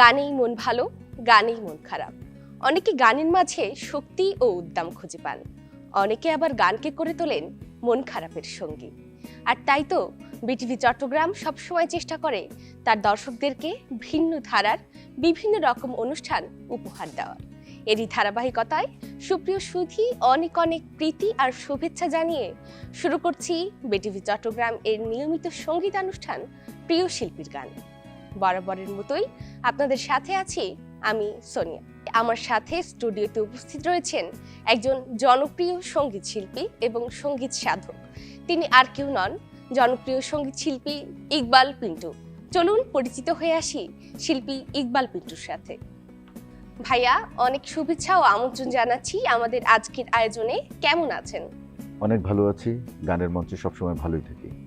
গানেই মন ভালো, গানেই মন খারাপ। অনেকে গানের মাঝে শক্তি ও উদ্দাম খুঁজে পান। অনেকে আবার গানকে করে তোলেন মন খারাপের সঙ্গী। আর তাই তো বিটিভি চট্টগ্রাম সবসময় চেষ্টা করে তার দর্শকদেরকে ভিন্ন ধারার বিভিন্ন রকম অনুষ্ঠান উপহার দেওয়ার। এরই ধারাবাহিকতায় সুপ্রিয় সুধি অনেক অনেক প্রীতি আর শুভেচ্ছা জানিয়ে শুরু করছি বিটিভি চট্টগ্রাম এর নিয়মিত সঙ্গীতানুষ্ঠান প্রিয় শিল্পীর গান। বরাবরের মতোই আপনাদের সাথে আছি আমি সোনিয়া। আমার সাথে স্টুডিওতে উপস্থিত রয়েছেন একজন জনপ্রিয় সংগীত শিল্পী এবং সংগীত সাধক। তিনি আর কেউ নন, জনপ্রিয় সংগীত শিল্পী ইকবাল পিন্টু। চলুন পরিচিত হয়ে আসি শিল্পী ইকবাল পিন্টুর সাথে। ভাইয়া, অনেক শুভেচ্ছা ও আমন্ত্রণ জানাচ্ছি আমাদের আজকের আয়োজনে। কেমন আছেন? অনেক ভালো আছি। গানের মঞ্চে সবসময় ভালোই থাকি।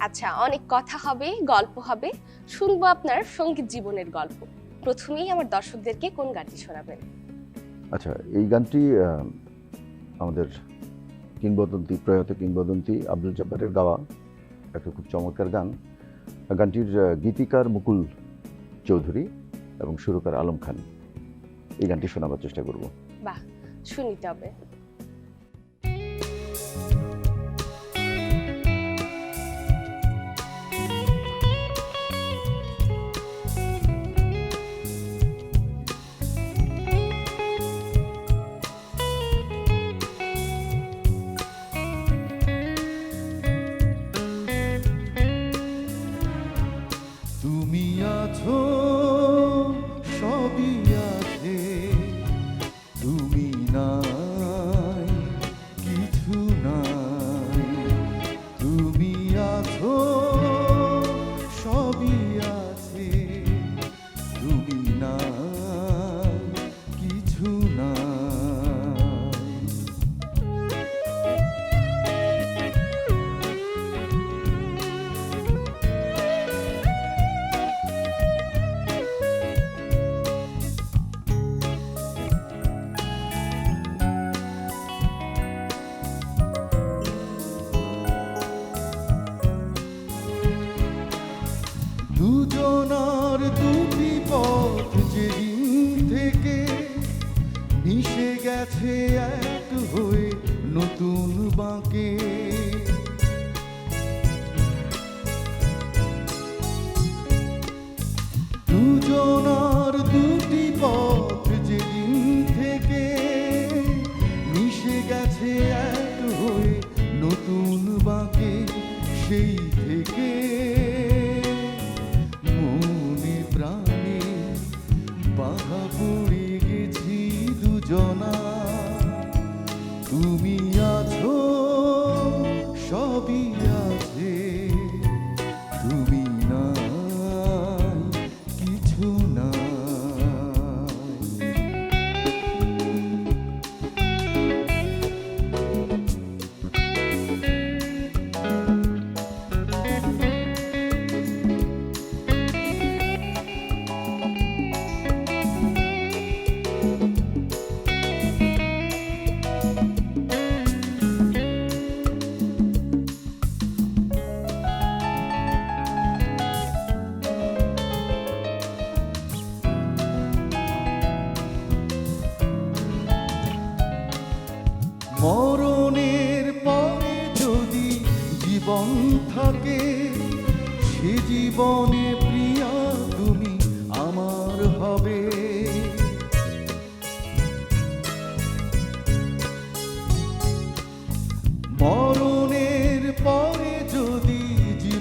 আচ্ছা অনেক কথা হবে গল্প হবে। শুনব আপনার সংগীত জীবনের গল্প। প্রথমেই আমার দর্শকদেরকে কোন গানটি শোনাবেন? আচ্ছা এই গানটি আমাদের কিংবদন্তি প্রয়াত কিংবদন্তি আব্দুল জব্বারের গাওয়া একটা খুব চমৎকার গান। গানটির গীতিকার মুকুল চৌধুরী এবং সুরকার আলম খান। এই গানটি শোনাবার চেষ্টা করব। বাহ শুনি তবে। সেই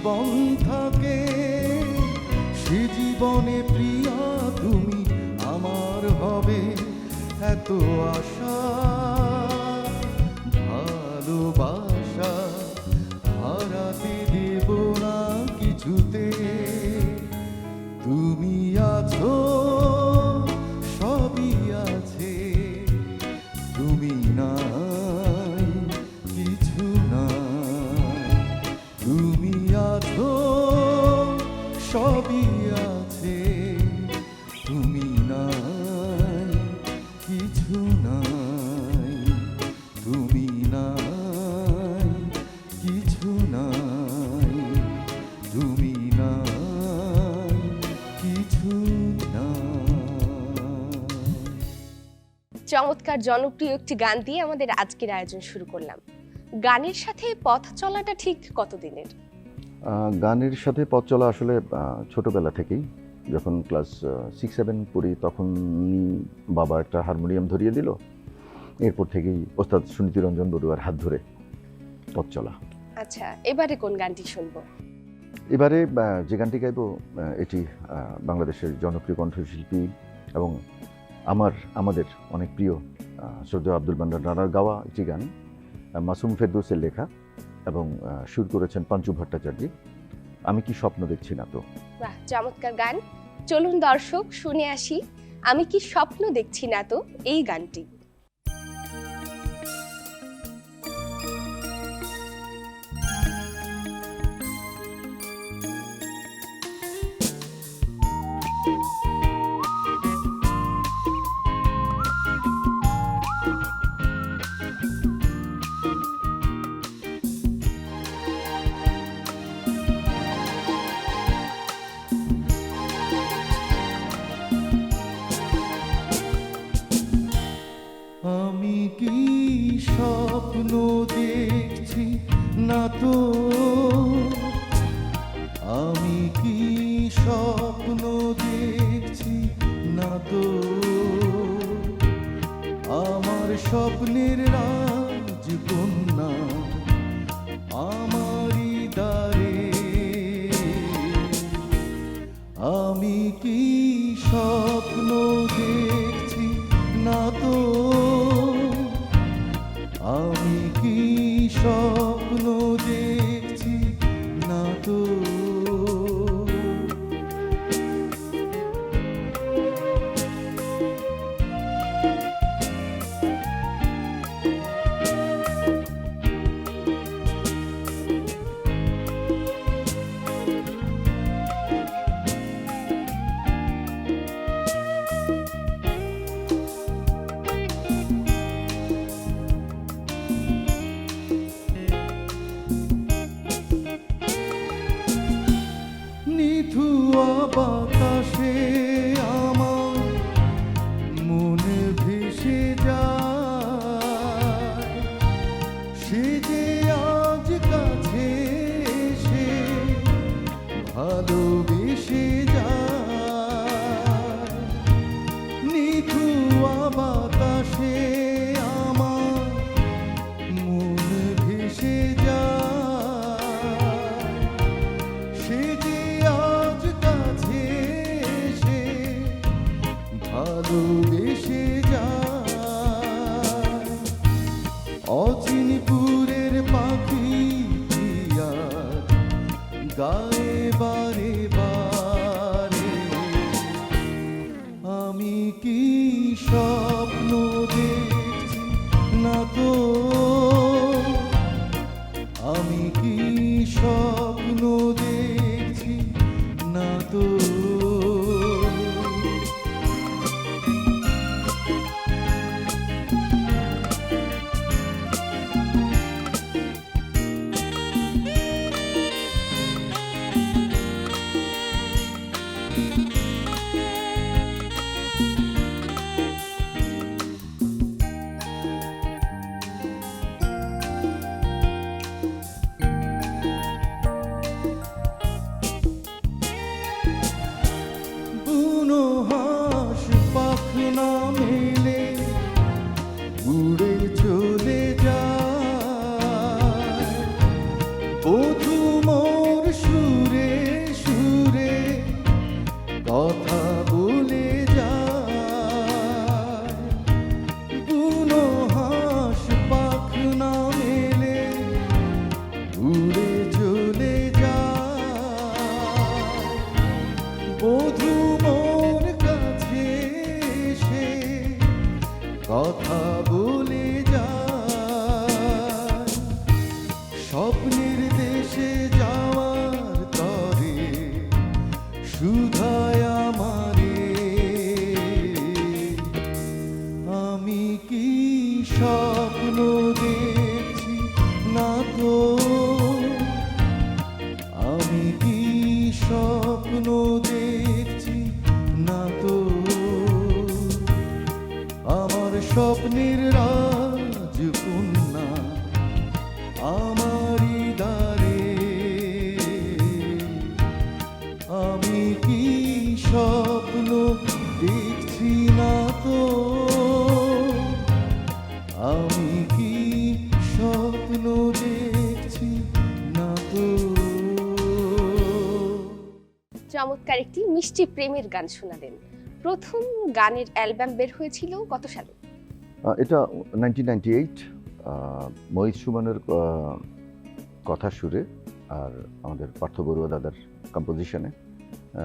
জীবন থাকে সে জীবনে প্রিয়া তুমি আমার হবে এত আশা। চমৎকার জনপ্রিয় একটি গান দিয়ে আমাদের আজকের আয়োজন শুরু করলাম। গানের সাথে পথ চলাটা ঠিক কতদিনের? গানের সাথে পথ চলা আসলে ছোটবেলা থেকেই। যখন ক্লাস সিক্স সেভেন পড়ি তখন বাবা একটা হারমোনিয়াম ধরিয়ে দিল। এরপর থেকেই ওস্তাদ সুনীতি রঞ্জন বড়ুয়ার হাত ধরে পথ চলা। আচ্ছা এবারে কোন গানটি শুনব? এবারে যে গানটি গাইব এটি বাংলাদেশের জনপ্রিয় কণ্ঠশিল্পী এবং আমার আমাদের অনেক প্রিয় শ্রদ্ধেয় আব্দুল বান্ডার রানার গাওয়া একটি গান মাসুম ফেরদৌসের লেখা এবং সুর করেছেন পাঞ্চু ভট্টাচার্য। আমি কি স্বপ্ন দেখছি না তো? বাহ চমৎকার গান। চলুন দর্শক শুনে আসি। আমি কি স্বপ্ন দেখছি না তো? এই গানটি। দেখছি না তো। আমি কি স্বপ্নের দেশে যাওয়ার তরে সুধায় আমারে। আমি কি স্বপ্ন দেখছি না তো? আমি কি স্বপ্ন দেখছি না তো? আমার স্বপ্নের রাজকন্যা মিষ্টি প্রেমের গান শোনালেন। প্রথম গানের অ্যালবাম বের হয়েছিল কত সালে? এটা নাইনটিন নাইনটি এইট মহিত সুমনের কথা সুরে আর আমাদের পার্থ বড়ুয়া দাদার কম্পোজিশনে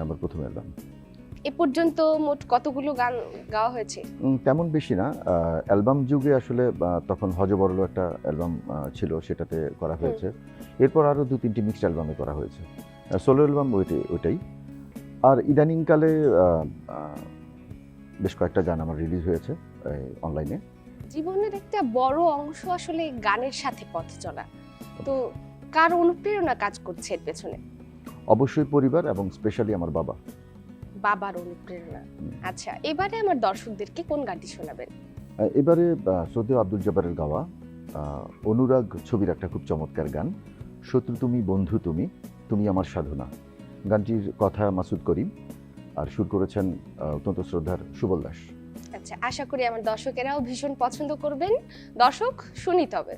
আমার প্রথম অ্যালবাম। এ পর্যন্ত মোট কতগুলো গান গাওয়া হয়েছে? তেমন বেশি না। অ্যালবাম যুগে আসলে তখন হজবরল একটা অ্যালবাম ছিল সেটাতে করা হয়েছে। এরপর আরও দু তিনটি মিক্সড অ্যালবামে করা হয়েছে। সোলো অ্যালবাম ওইটাই ওইটাই। আর ইদানিংকালে বেশ কয়েকটা গান আমার রিলিজ হয়েছে অনলাইনে জীবনের একটা বড় অংশ আসলে গানের সাথে পথ চলা। তো কার অনুপ্রেরণা কাজ করছে এর পেছনে? অবশ্যই পরিবার এবং স্পেশালি আমার বাবা। বাবার অনুপ্রেরণা। আচ্ছা এবারে আমার দর্শকদেরকে কোন গানটি শোনাবেন? এবারে সৌদি আব্দুল জব্বারের গাওয়া অনুরাগ ছবির একটা খুব চমৎকার গান শত্রু তুমি বন্ধু তুমি তুমি আমার সাধনা। গানটির কথা মাসুদ করিম আর সুর করেছেন অত্যন্ত শ্রদ্ধার সুবল দাস। আচ্ছা আশা করি আমার দর্শকেরাও ভীষণ পছন্দ করবেন। দর্শক শুনি তবে।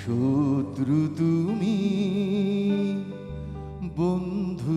শত্রু তুমি বন্ধু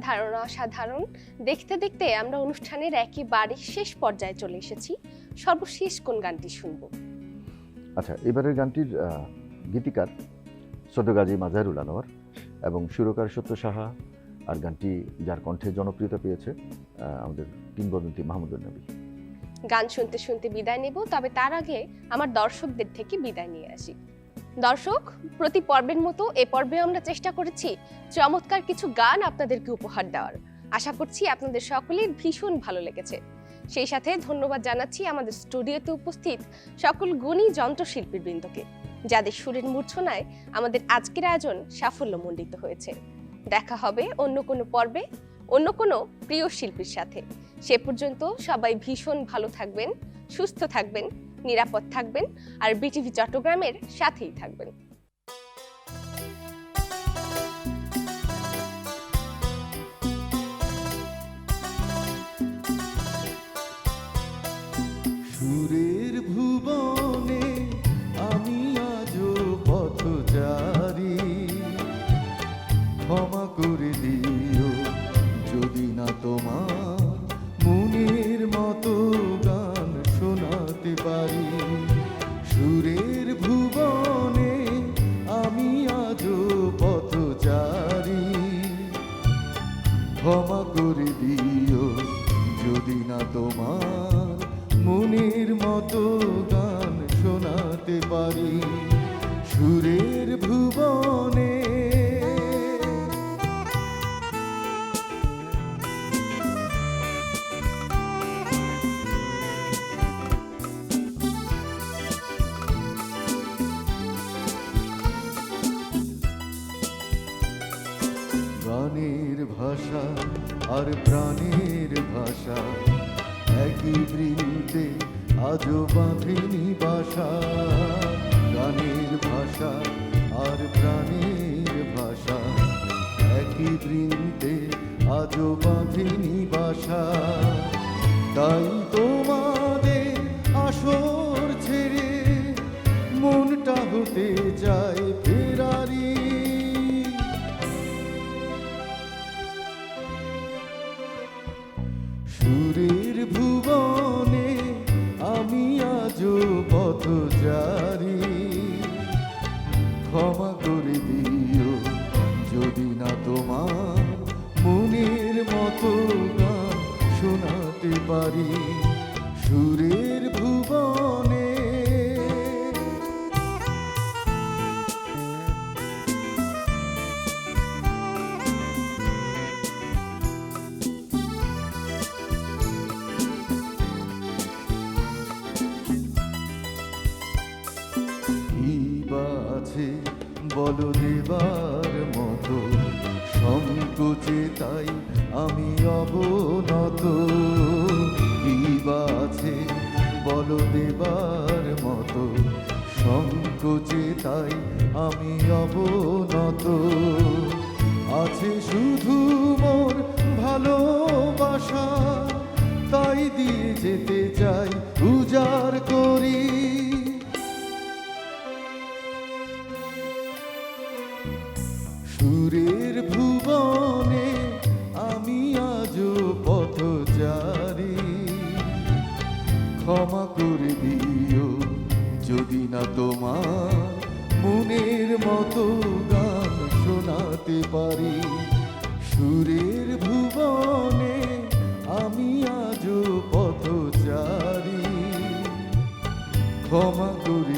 অসাধারণ অসাধারণ। দেখতে দেখতে আমরা অনুষ্ঠানের একেবারে শেষ পর্যায়ে চলে এসেছি। সর্বশেষ কোন গানটি শুনব? আচ্ছা এবারের গানটির গীতিকার ছোট গাজী মাজারুল আনোয়ার এবং সুরকার সত্য সাহা আর গানটি যার কণ্ঠে জনপ্রিয়তা পেয়েছে আমাদের কিংবদন্তি মাহমুদুল নবী। গান শুনতে শুনতে বিদায় নেব তবে তার আগে আমার দর্শকদের থেকে বিদায় নিয়ে আসি। দর্শক, প্রতি পর্বের মতো এ পর্বে আমরা চেষ্টা করেছি চমৎকার কিছু গান আপনাদেরকে উপহার দেওয়ার। আশা করছি আপনাদের সকলের ভীষণ ভালো লেগেছে। সেই সাথে ধন্যবাদ জানাচ্ছি আমাদের স্টুডিওতে উপস্থিত সকল গুণী যন্ত্রশিল্পীর বৃন্দকে যাদের সুরের মূর্ছনায় আমাদের আজকের আয়োজন সাফল্যমণ্ডিত হয়েছে। দেখা হবে অন্য কোনো পর্বে, অন্য কোনো প্রিয় শিল্পীর সাথে। সে পর্যন্ত সবাই ভীষণ ভালো থাকবেন, সুস্থ থাকবেন। নিরাপদ থাকবেন আর বিটিভি চট্টগ্রামের সাথেই থাকবেন। বাসা গানের ভাষা আর প্রাণের ভাষা। একই বৃন্তে আজও বাঁধেনি বাসা তাই তোমাদের আসর ছেড়ে মনটা হতে যায় ফেরারি পথচারী ক্ষমা করে দিও যদি না তোমার মনের মতো গান শোনাতে পারি। সুরের আছে শুধু মোর ভালোবাসা। তাই দিয়ে যেতে চাই, উজাড় করি। সুরের ভুবনে আমি আজও পথচারী। ক্ষমা করে দিও যদি না তোমার মনের মতো শোনাতে পারি। সুরের ভুবনে আমি আজও পথচারী। ক্ষমা করে